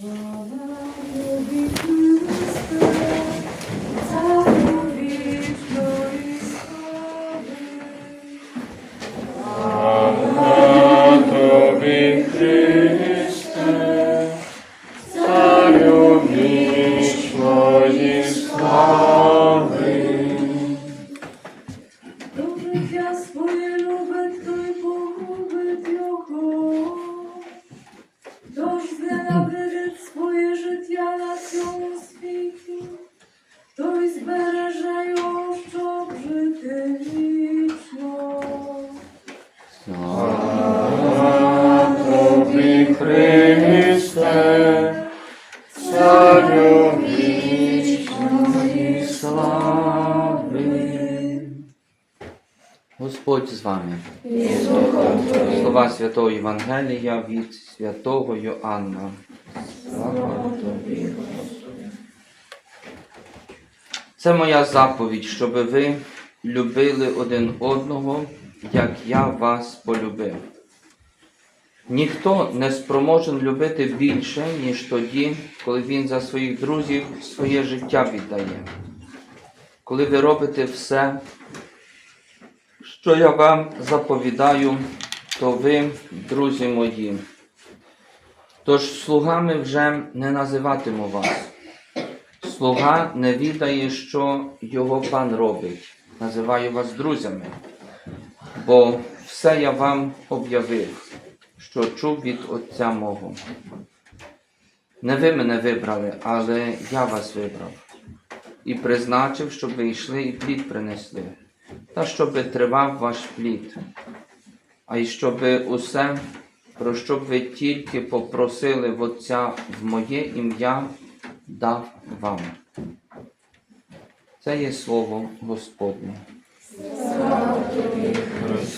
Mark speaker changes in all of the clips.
Speaker 1: Слава
Speaker 2: Слава Тобі, Христе, царю слави.
Speaker 3: Господь з вами. Слова Святого Євангелія від святого Йоанна. Це моя заповідь, щоб ви любили один одного, як я вас полюбив. Ніхто не спроможен любити більше, ніж тоді, коли він за своїх друзів своє життя віддає. Коли ви робите все, що я вам заповідаю, то ви, друзі мої. Тож слугами вже не називатиму вас. Слуга не відає, що його пан робить. Називаю вас друзями. Бо все я вам об'явив, що чув від Отця мого. Не ви мене вибрали, але я вас вибрав і призначив, щоб ви йшли і плід принесли та щоби тривав ваш плід, а й щоби усе, про що ви тільки попросили в Отця в моє ім'я, дав вам. Це є слово Господнє.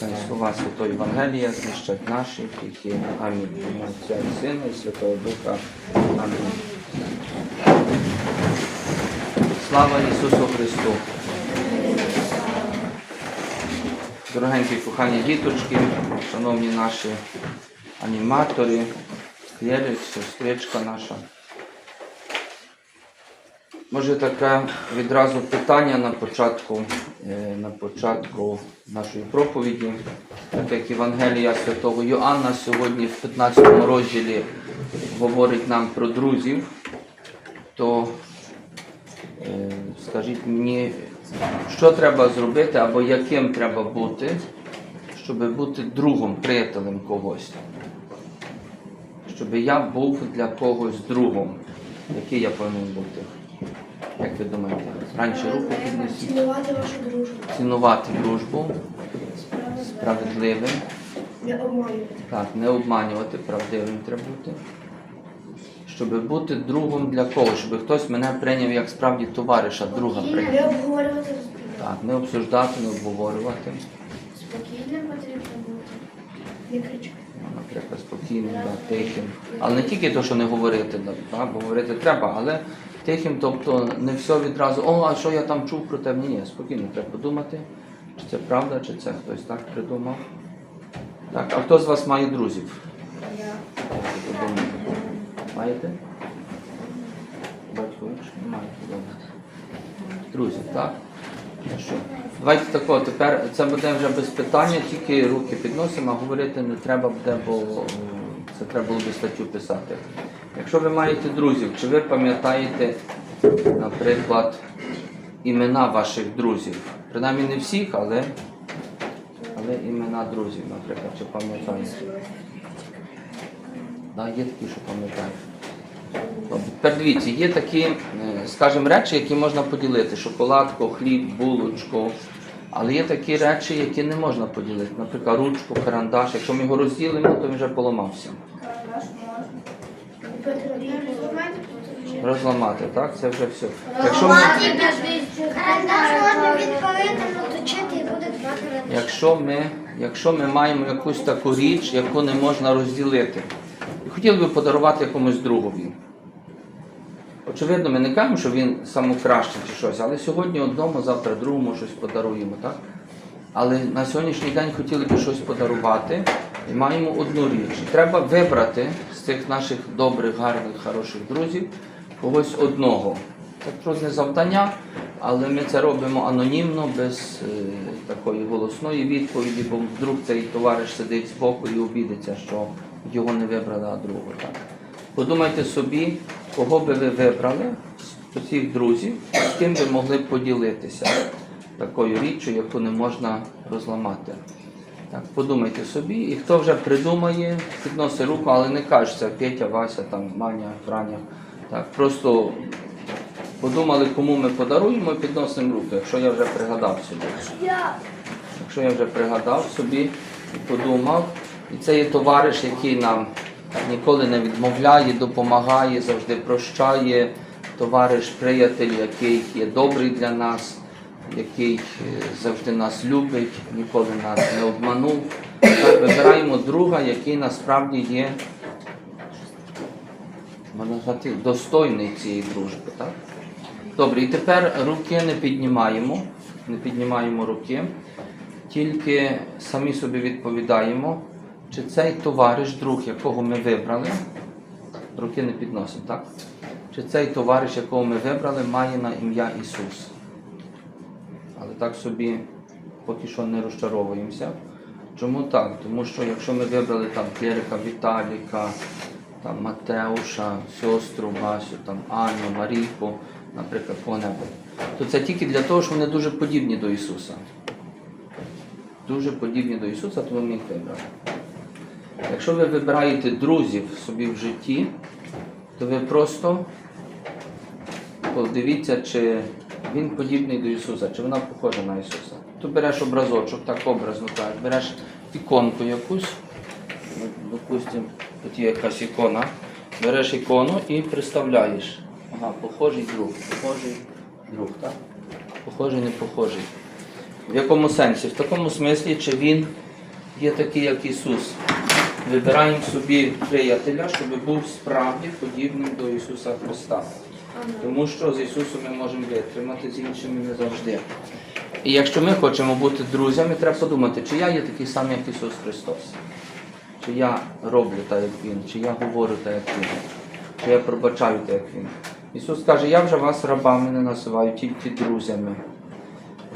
Speaker 3: Хай слова Святої Євангелія знищать наші гріхи. Амінь. Отця і Сина і Святого Духа. Амінь. Слава Ісусу Христу! Дорогенькі кохані діточки, шановні наші аніматори, Єлік, сестричка наша. Може таке відразу питання на початку, е, на початку нашої проповіді, так як Євангелія святого Йоанна сьогодні в 15 розділі говорить нам про друзів, то Е, Скажіть мені, що треба зробити або яким треба бути, щоб бути другом, приятелем когось? Щоб я був для когось другом. Який я повинен бути? Як ви думаєте? Раніше руку піднесіть.
Speaker 4: Цінувати вашу дружбу,
Speaker 3: Цінувати дружбу, справедливим,
Speaker 4: не обманювати,
Speaker 3: так, не обманювати, правдивим треба бути. Щоб бути другом для когось, щоб хтось мене прийняв як справді товариша, друга прийняв.
Speaker 4: не обговорювати.
Speaker 3: Так, не обсуждати, не обговорювати.
Speaker 4: Спокійним потрібно бути, не кричати.
Speaker 3: Наприклад, спокійним, да, тихим. Але не тільки те, що не говорити, да, говорити треба, але тихим, тобто не все відразу, о, а що я там чув про тебе? Ні, ні, спокійно, треба подумати, чи це правда, чи це хтось так придумав. Так, а хто з вас має друзів?
Speaker 4: Я?
Speaker 3: Маєте? Батько, якщо не маєте, добре. Друзі, так? Ну що? Давайте тако, тепер це буде вже без питання, тільки руки підносимо, а говорити не треба буде, бо це треба було би статтю писати. Якщо ви маєте друзів, чи ви пам'ятаєте, наприклад, імена ваших друзів? Принаймні не всіх, але, але імена друзів, наприклад, чи пам'ятаєте? Да, є такі, що пам'ятають. Тепер є такі, е, скажімо, речі, які можна поділити: шоколадку, хліб, булочку. Але є такі речі, які не можна поділити. Наприклад, ручку, карандаш. Якщо ми його розділимо, то він вже поламався. Розламати, так? Це вже все. Якщо ми, якщо ми, якщо ми маємо якусь таку річ, яку не можна розділити, і хотіли би подарувати якомусь другові. Очевидно, ми не кажемо, що він самокращий чи щось, але сьогодні одному, завтра другому щось подаруємо, так? Але на сьогоднішній день хотіли би щось подарувати, І маємо одну річ. Треба вибрати з цих наших добрих, гарних, хороших друзів когось одного. Це трудне завдання, але ми це робимо анонімно, без е, такої голосної відповіді, бо вдруг цей товариш сидить збоку і обідеться, що його не вибрали, а другого. Подумайте собі, кого би ви вибрали з усіх друзів, з ким ви могли б поділитися такою річчю, яку не можна розламати. Так, подумайте собі, і хто вже придумає, підносить руку, але не кажеться Петя, Вася, там, Маня, Франя. Так, просто подумали, кому ми подаруємо, і підносимо руку, якщо я вже пригадав собі. Якщо я вже пригадав собі і подумав, і це є товариш, який нам ніколи не відмовляє, допомагає, завжди прощає, товариш, приятель, який є добрий для нас, який е, завжди нас любить, ніколи нас не обманув. Так, вибираємо друга, який насправді є можна сказати, достойний цієї дружби. Так? Добре, і тепер руки не піднімаємо, не піднімаємо руки, тільки самі собі відповідаємо, чи цей товариш, друг, якого ми вибрали, руки не підносимо, так? Чи цей товариш, якого ми вибрали, має на ім'я Ісус? Але так собі поки що не розчаровуємося. Чому так? Тому що якщо ми вибрали там клірика Віталіка, там Матеуша, сестру Васю, там Аню, Марійку, наприклад, кого-небудь, то це тільки для того, що вони дуже подібні до Ісуса. Дуже подібні до Ісуса, тому ми їх вибрали. Якщо ви вибираєте друзів собі в житті, то ви просто подивіться, чи він подібний до Ісуса, чи вона похожа на Ісуса. То береш образочок, так образно так, береш іконку якусь, допустимо, тут є якась ікона, береш ікону і представляєш. Ага, похожий друг, похожий друг, так? Похожий, не похожий. В якому сенсі? В такому смислі, чи він є такий, як Ісус. Вибираємо собі приятеля, щоб був справді подібним до Ісуса Христа. Тому що з Ісусом ми можемо витримати, з іншими не завжди. І якщо ми хочемо бути друзями, треба подумати, чи я є такий самий, як Ісус Христос, чи я роблю так, як Він, чи я говорю так, як Він, чи я пробачаю так, як Він. Ісус каже, я вже вас рабами не називаю, тільки друзями.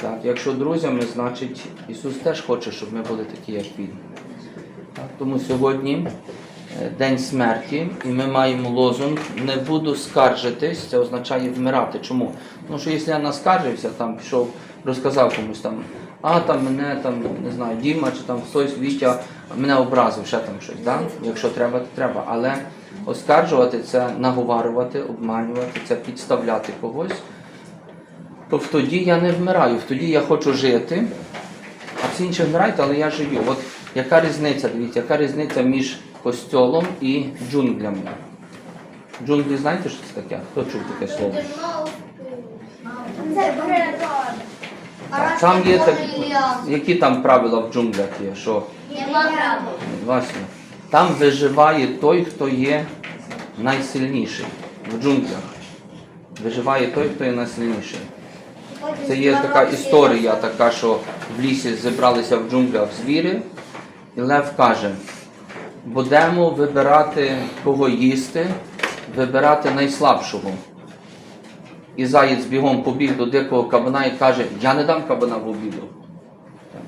Speaker 3: Так, якщо друзями, значить Ісус теж хоче, щоб ми були такі, як Він. Тому сьогодні е, день смерті, і ми маємо лозунг не буду скаржитись, це означає вмирати. Чому? Тому що якщо я наскаржився, там пішов, розказав комусь там, а там мене там, не знаю, Діма чи там хтось Вітя мене образив, ще там щось. Да? Якщо треба, то треба. Але оскаржувати це наговарювати, обманювати, це підставляти когось. То тоді я не вмираю, тоді я хочу жити, а всі інші вмирають, але я живу. От яка різниця, дивіться, яка різниця між костьолом і джунглями? Джунглі знаєте, що це таке? Хто чув таке слово? Так, Там є так, які там правила в джунглях є, що власне, там виживає той, хто є найсильніший в джунглях. Виживає той, хто є найсильніший. Це є така історія, така, що в лісі зібралися в джунглях звірі, і Лев каже: будемо вибирати кого їсти, вибирати найслабшого. І заєць бігом побіг до дикого кабана і каже, я не дам кабана в обіду.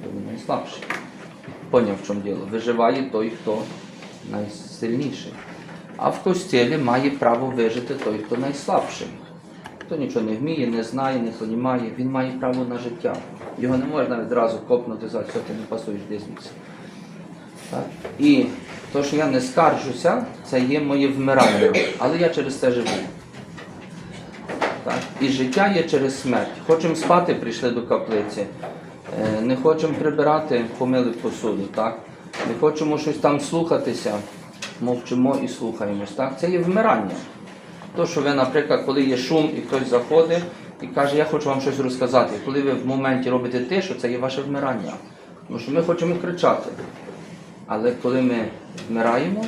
Speaker 3: Бо він найслабший. Поняв, в чому діло. Виживає той, хто найсильніший. А в костілі має право вижити той, хто найслабший. Хто нічого не вміє, не знає, не розуміє, він має право на життя. Його не можна відразу копнути за що ти не пасуєш десь. Так? І то, що я не скаржуся, це є моє вмирання. Але я через це живу. Так? І життя є через смерть. Хочемо спати, прийшли до каплиці. Е, Не хочемо прибирати, помили посуду. Так? Не хочемо щось там слухатися, мовчимо і слухаємось. Так? Це є вмирання. То, що ви, наприклад, коли є шум і хтось заходить і каже, я хочу вам щось розказати. Коли ви в моменті робите тишу, це є ваше вмирання. Тому що ми хочемо кричати. Але коли ми вмираємо,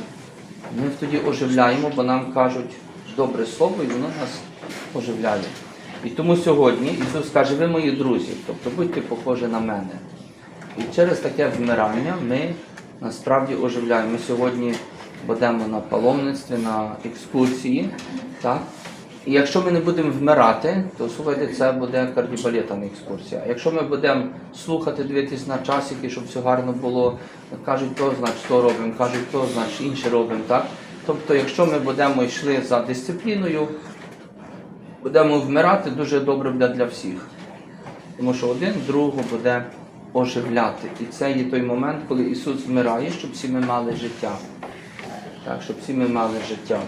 Speaker 3: ми тоді оживляємо, бо нам кажуть добре слово, і воно нас оживляє. І тому сьогодні Ісус каже, ви мої друзі, тобто будьте похожі на мене. І через таке вмирання ми насправді оживляє. Ми сьогодні будемо на паломництві, на екскурсії. Так? І якщо ми не будемо вмирати, то слухайте, це буде кардібалетна екскурсія. А якщо ми будемо слухати, дивитись на часики, щоб все гарно було, кажуть то, значить то робимо, кажуть то, значить інше робимо. Так? Тобто, якщо ми будемо йшли за дисципліною, будемо вмирати, дуже добре буде для всіх. Тому що один другого буде оживляти. І це є той момент, коли Ісус вмирає, щоб всі ми мали життя. Так, щоб всі ми мали життя.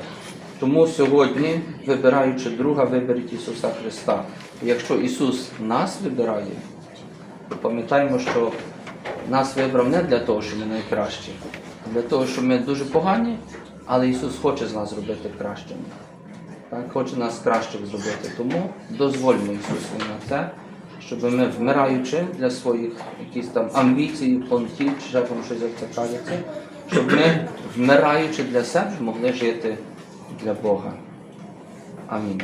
Speaker 3: Тому сьогодні, вибираючи друга, виберіть Ісуса Христа. Якщо Ісус нас вибирає, то пам'ятаємо, що нас вибрав не для того, що ми найкращі, а для того, що ми дуже погані, але Ісус хоче з нас зробити кращими. Так, хоче нас кращих зробити. Тому дозвольмо Ісусу на це, щоб ми, вмираючи для своїх якісь там амбіцій, понтів, чи ще там щось як це кажеться, щоб ми, вмираючи для себе, могли жити для Бога. Амінь.